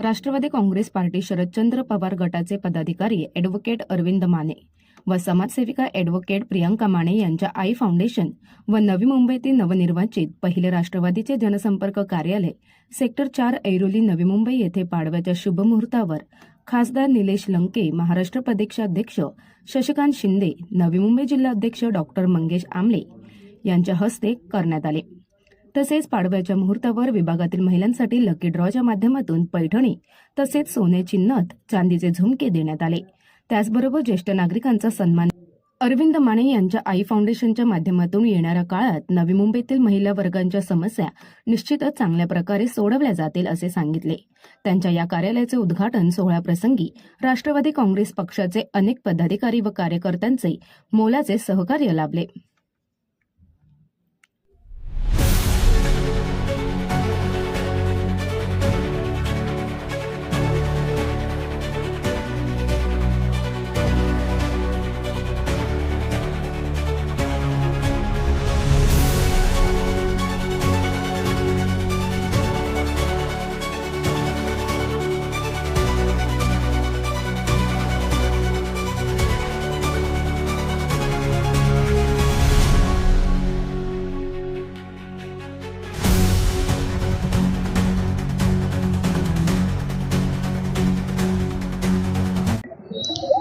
Rashtrawadi Congress party Sharadchandra Pawar गटाचे पदाधिकारी advocate Arvind Mane व समाजसेविका ॲडव्होकेट प्रियंका माने यांच्या आई फाउंडेशन व नवी मुंबईतील नवनिर्वाचित पहिले राष्ट्रवादीचे जनसंपर्क कार्यालय सेक्टर चार ऐरोली नवी मुंबई येथे पाडव्याच्या शुभमुहूर्तावर खासदार निलेश लंके महाराष्ट्र प्रदेशाध्यक्ष शशिकांत शिंदे नवी मुंबई जिल्हाध्यक्ष डॉक्टर मंगेश आमले यांच्या हस्ते करण्यात आले. तसेच पाडव्याच्या मुहूर्तावर विभागातील महिलांसाठी लकी ड्रॉच्या माध्यमातून पैठणी तसेच सोन्याची नथ चांदीचे झुमके देण्यात आले. त्याचबरोबर ज्येष्ठ नागरिकांचा सन्मान अरविंद माने यांच्या आई फाउंडेशनच्या माध्यमातून येणाऱ्या काळात नवी मुंबईतील महिला वर्गांच्या समस्या निश्चितच चांगल्या प्रकारे सोडवल्या जातील असे सांगितले. त्यांच्या या कार्यालयाचे उद्घाटन सोहळ्याप्रसंगी राष्ट्रवादी काँग्रेस पक्षाचे अनेक पदाधिकारी व कार्यकर्त्यांचे मोलाचे सहकार्य लाभले.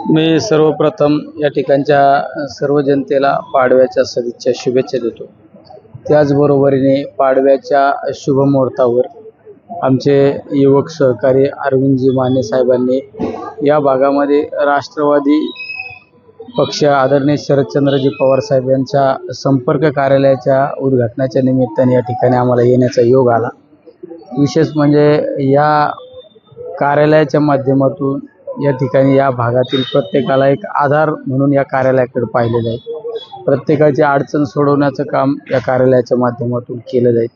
मी सर्वप्रथम या ठिकाणच्या सर्व जनतेला पाडव्याच्या सदिच्छा शुभेच्छा देतो. त्याचबरोबरीने पाडव्याच्या शुभमुहूर्तावर आमचे युवक सहकारी अरविंदजी माने साहेबांनी या भागामध्ये राष्ट्रवादी पक्ष आदरणीय शरदचंद्रजी पवार साहेब यांच्या संपर्क कार्यालयाच्या उद्घाटनाच्या निमित्ताने या ठिकाणी आम्हाला येण्याचा योग आला. विशेष म्हणजे या कार्यालयाच्या माध्यमातून या ठिकाणी या भागातील प्रत्येकाला एक आधार म्हणून या कार्यालयाकडे पाहिलेलं जाईल प्रत्येकाची अडचण सोडवण्याचं काम या कार्यालयाच्या माध्यमातून केलं जाईल.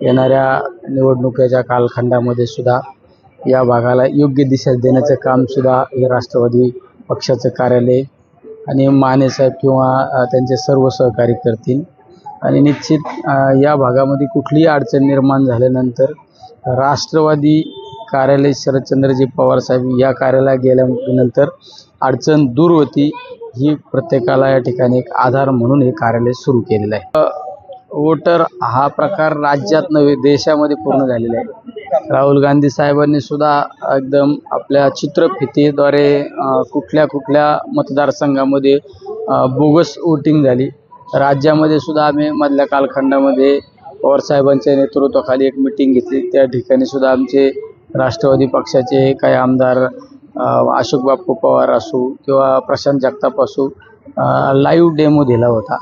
येणाऱ्या निवडणुकीच्या कालखंडामध्ये सुद्धा या भागाला योग्य दिशा देण्याचं कामसुद्धा हे राष्ट्रवादी पक्षाचं कार्यालय आणि मानेसाहेब किंवा त्यांचे सर्व सहकारी करतील. आणि निश्चित या भागामध्ये कुठलीही अडचण निर्माण झाल्यानंतर राष्ट्रवादी कार्यालय शरदचंद्रजी पवार साहेब या कार्यालयात गेल्यानंतर अडचण दूर होती. ही प्रत्येकाला या ठिकाणी एक आधार म्हणून हे कार्यालय सुरू केलेलं आहे. वोटर हा प्रकार राज्यात नव्हे देशामध्ये पूर्ण झालेला आहे. राहुल गांधी साहेबांनी सुद्धा एकदम आपल्या चित्रफितीद्वारे कुठल्या कुठल्या मतदारसंघामध्ये बोगस वोटिंग झाली. राज्यामध्ये सुद्धा आम्ही मधल्या कालखंडामध्ये पवार साहेबांच्या नेतृत्वाखाली एक मिटिंग घेतली. त्या ठिकाणी सुद्धा आमचे राष्ट्रवादी पक्षाचे काही आमदार अशोक बापू पवार असो किंवा प्रशांत जगताप असू लाईव्ह डेमो दिला होता.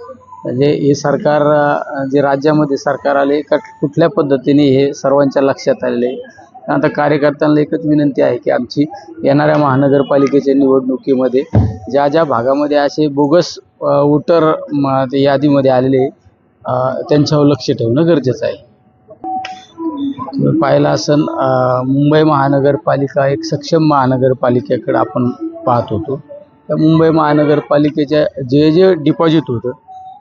म्हणजे हे सरकार जे राज्यामध्ये सरकार आले का कुठल्या पद्धतीने हे सर्वांच्या लक्षात आलेले? आता कार्यकर्त्यांना एकच विनंती आहे की आमची येणाऱ्या महानगरपालिकेच्या निवडणुकीमध्ये ज्या ज्या भागामध्ये असे बोगस वोटर म, यादीमध्ये आलेले त्यांच्यावर लक्ष ठेवणं गरजेचं आहे. पाहिलं असन मुंबई महानगरपालिका एक सक्षम महानगरपालिकेकडे आपण पाहत होतो. त्या मुंबई महानगरपालिकेच्या जे जे डिपॉझिट होतं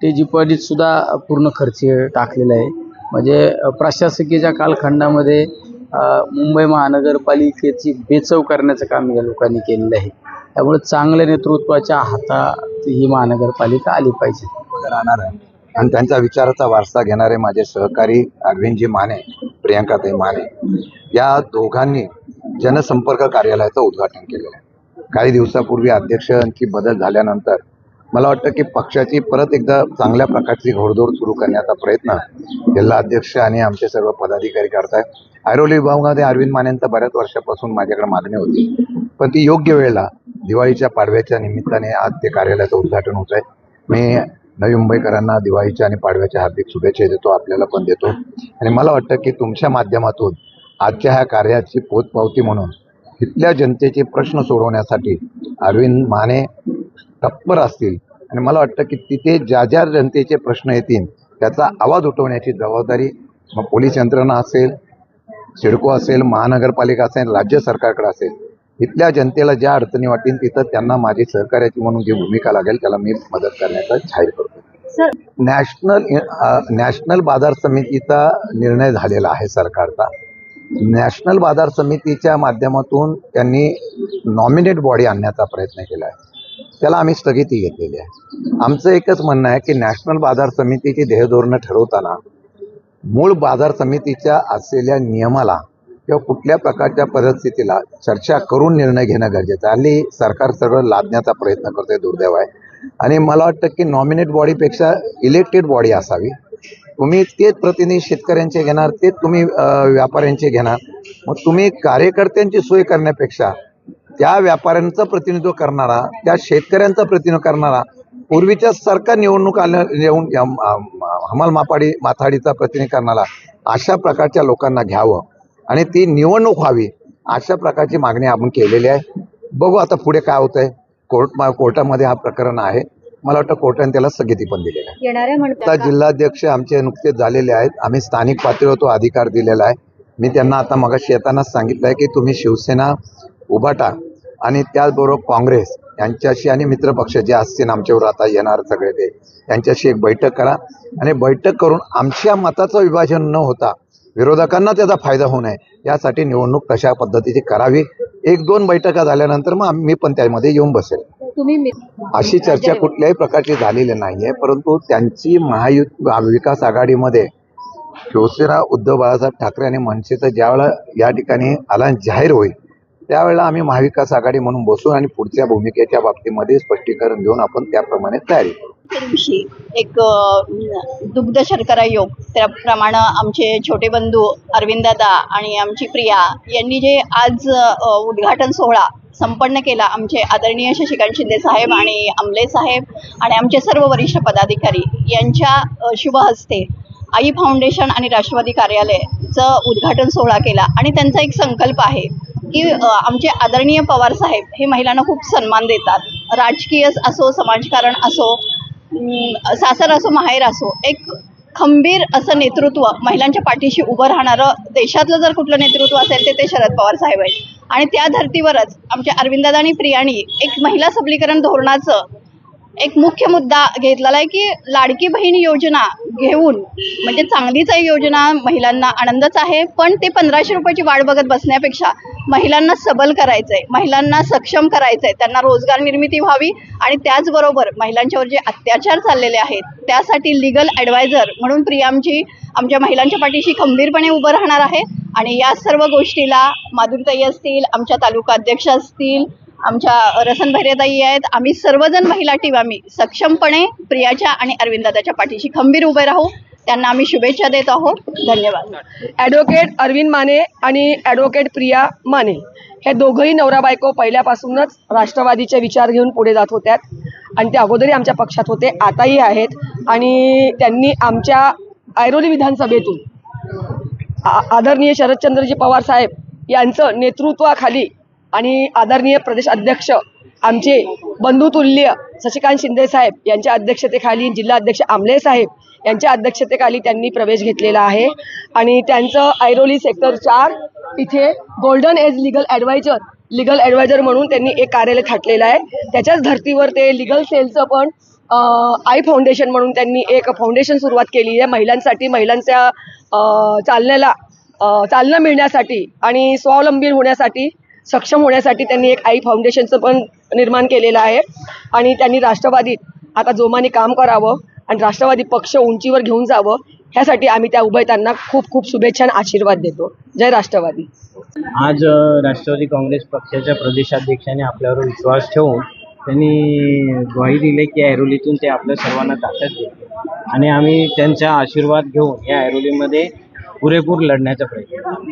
ते डिपॉझिटसुद्धा पूर्ण खर्च टाकलेलं आहे. म्हणजे प्रशासकीयच्या प्रशासकीच्या कालखंडामध्ये मुंबई महानगरपालिकेची बेचव करण्याचं काम या लोकांनी केलेलं आहे. त्यामुळे चांगल्या नेतृत्वाच्या हातात ही महानगरपालिका आली पाहिजे. राहणार आहे. आणि त्यांचा विचाराचा वारसा घेणारे माझे सहकारी अरविंदजी माने प्रियंकाताई माने या दोघांनी जनसंपर्क कार्यालयाचं उद्घाटन केलेलं आहे. काही दिवसापूर्वी अध्यक्षांची बदल झाल्यानंतर मला वाटतं की पक्षाची परत एकदा चांगल्या प्रकारची घोडदौड सुरू करण्याचा प्रयत्न जिल्हा अध्यक्ष आणि आमचे सर्व पदाधिकारी करतायत ऐरोली विभागामध्ये अरविंद मानेंचा बऱ्याच वर्षापासून माझ्याकडे मागणी होती. पण ती योग्य वेळेला दिवाळीच्या पाडव्याच्या निमित्ताने आज ते कार्यालयाचं उद्घाटन होत आहे मी नवी मुंबईकरांना दिवाळीच्या आणि पाडव्याच्या हार्दिक शुभेच्छा देतो आपल्याला पण देतो. आणि मला वाटतं की तुमच्या माध्यमातून आजच्या ह्या कार्याची पोचपावती म्हणून इथल्या जनतेचे प्रश्न सोडवण्यासाठी अरविंद माने तत्पर असतील. आणि मला वाटतं की तिथे ज्या ज्या जनतेचे प्रश्न येतील त्याचा आवाज उठवण्याची जबाबदारी मग पोलीस यंत्रणा असेल सिडको असेल महानगरपालिका असेल राज्य सरकारकडे असेल इथल्या जनतेला ज्या अडचणी वाटेल तिथं त्यांना माझी सहकार्याची म्हणून जी भूमिका लागेल त्याला मी मदत करण्याचा जाहीर करतो. नॅशनल नॅशनल बाजार समितीचा निर्णय झालेला आहे सरकारचा. नॅशनल बाजार समितीच्या माध्यमातून त्यांनी नॉमिनेट बॉडी आणण्याचा प्रयत्न केला आहे. त्याला आम्ही स्थगिती घेतलेली आहे. आमचं एकच म्हणणं आहे की नॅशनल बाजार समितीची ध्येयधोरणं ठरवताना मूळ बाजार समितीच्या असलेल्या नियमाला किंवा कुठल्या प्रकारच्या परिस्थितीला चर्चा करून निर्णय घेणं गरजेचं आहे. हल्ली सरकार सगळं लादण्याचा प्रयत्न करतोय दुर्दैव आहे. आणि मला वाटतं की नॉमिनेट बॉडीपेक्षा इलेक्टेड बॉडी असावी. तुम्ही तेच प्रतिनिधी शेतकऱ्यांचे घेणार तेच तुम्ही व्यापाऱ्यांचे घेणार. मग तुम्ही कार्यकर्त्यांची सोय करण्यापेक्षा त्या व्यापाऱ्यांचं प्रतिनिधित्व करणारा त्या शेतकऱ्यांचं प्रतिनिधित्व करणारा पूर्वीच्या सरकार निवडणूक आल्या येऊन या- हमाल मापाडी माथाडीचा प्रतिनिधी करणारा अशा प्रकारच्या लोकांना घ्यावं. आणि ती निवडणूक व्हावी अशा प्रकारची मागणी आपण केलेली आहे. बघू आता पुढे काय होतंय. कोर्ट कोर्टामध्ये हा प्रकरण आहे. मला वाटतं कोर्टाने त्याला स्थगिती पण दिलेली आहे. आता जिल्हाध्यक्ष आमचे नुकतेच झालेले आहेत. आम्ही स्थानिक पातळीवर तो अधिकार दिलेला आहे. मी त्यांना आता मगाशी येतानाच सांगितलं आहे की तुम्ही शिवसेना उभाटा आणि त्याचबरोबर काँग्रेस यांच्याशी आणि मित्रपक्ष जे असतील आमच्यावर आता येणार सगळे ते यांच्याशी एक बैठक करा. आणि बैठक करून आमच्या मताचं विभाजन न होता विरोधकांना त्याचा फायदा होऊ नये. यासाठी निवडणूक तशा पद्धतीची करावी? एक दोन बैठका झाल्यानंतर मग मी पण त्यामध्ये येऊन बसेल. अशी चर्चा कुठल्याही प्रकारची झालेली नाहीये परंतु त्यांची महायुत विकास आघाडीमध्ये शिवसेना उद्धव बाळासाहेब ठाकरे आणि मनसेचं ज्यावेळेला या ठिकाणी आलान जाहीर होईल त्यावेळेला आम्ही महाविकास आघाडी म्हणून बसू आणि पुढच्या भूमिकेच्या बाबतीमध्ये स्पष्टीकरण घेऊन आपण त्याप्रमाणे तयारी करू. दिवशी एक दुग्ध शर्करा योग त्याप्रमाणे आमचे छोटे बंधू अरविंदादा आणि आमची प्रिया यांनी जे आज उद्घाटन सोहळा संपन्न केला आमचे आदरणीय शशिकांत शिंदे साहेब आणि आमले साहेब आणि आमचे सर्व वरिष्ठ पदाधिकारी यांच्या शुभ हस्ते आई फाउंडेशन आणि राष्ट्रवादी कार्यालयाचं उद्घाटन सोहळा केला. आणि त्यांचा एक संकल्प आहे की आमचे आदरणीय पवार साहेब हे महिलांना खूप सन्मान देतात. राजकीय असो समाजकारण असो सासर असो माहेर असो एक खंबीर असं नेतृत्व महिलांच्या पाठीशी उभं राहणारं देशातलं जर कुठलं नेतृत्व असेल ते ते शरद पवार साहेब आहेत. आणि त्या धर्तीवरच आमच्या अरविंदादा आणि प्रियाणी एक महिला सबलीकरण धोरणाचं एक मुख्य मुद्दा घेतलेला आहे की लाडकी बहीण योजना घेऊन. म्हणजे चांगलीच आहे योजना महिलांना आनंदच आहे पण ते पंधराशे रुपयाची वाढ बघत बसण्यापेक्षा महिलांना सबल करायचं आहे महिलांना सक्षम करायचं आहे त्यांना रोजगार निर्मिती व्हावी आणि त्याचबरोबर महिलांच्यावर जे अत्याचार चाललेले आहेत त्यासाठी लिगल ॲडवायझर म्हणून प्रियामची आमच्या महिलांच्या पाठीशी खंबीरपणे उभं राहणार आहे. आणि या सर्व गोष्टीला माधुरीताई असतील आमच्या तालुका अध्यक्ष असतील आमच्या रसन भैरेताई आहेत. आम्ही सर्वजण महिला टीम आम्ही सक्षमपणे प्रियाच्या आणि अरविंदादाच्या पाठीशी खंबीर उभे राहू. त्यांना आम्ही शुभेच्छा देत आहोत. धन्यवाद. ॲडव्होकेट अरविंद माने आणि ॲडव्होकेट प्रिया माने हे दोघंही नवरा बायको पहिल्यापासूनच राष्ट्रवादीचे विचार घेऊन पुढे जात होत्या आणि ते अगोदरही आमच्या पक्षात होते आताही आहेत. आणि त्यांनी आमच्या ऐरोली विधानसभेतून आ- आदरणीय शरदचंद्रजी पवार साहेब यांचं नेतृत्वाखाली आणि आदरणीय प्रदेश अध्यक्ष आमचे बंधुतुल्य शशिकांत शिंदे साहेब यांच्या अध्यक्षतेखाली जिल्हा अध्यक्ष आमले साहेब यांच्या अध्यक्षतेखाली त्यांनी प्रवेश घेतलेला आहे. आणि त्यांचं ऐरोली सेक्टर चार इथे golden age legal adviser legal adviser म्हणून त्यांनी एक कार्यालय थाटलेलं आहे. त्याच्याच धर्तीवर ते लिगल सेलचं पण आई फाउंडेशन म्हणून त्यांनी एक फाउंडेशन सुरुवात केली आहे. महिलांसाठी महिलांच्या चालण्याला चालना मिळण्यासाठी आणि स्वावलंबी होण्यासाठी सक्षम होण्यासाठी त्यांनी एक आई फाउंडेशनचं पण निर्माण केलेलं आहे. आणि त्यांनी राष्ट्रवादीत आता जोमाने काम करावं आणि राष्ट्रवादी पक्ष उंचीवर घेऊन जावं ह्यासाठी आम्ही त्या उभयतांना खूप खूप शुभेच्छा आणि आशीर्वाद देतो. जय राष्ट्रवादी. आज राष्ट्रवादी काँग्रेस पक्षाच्या प्रदेशाध्यक्षाने आपल्यावर विश्वास ठेवून त्यांनी ग्वाही दिली की ऐरोलीतून ते आपल्या सर्वांना ताकद देतील. आणि आम्ही त्यांचा आशीर्वाद घेऊन या ऐरोलीमध्ये पुरेपूर लढण्याचा प्रयत्न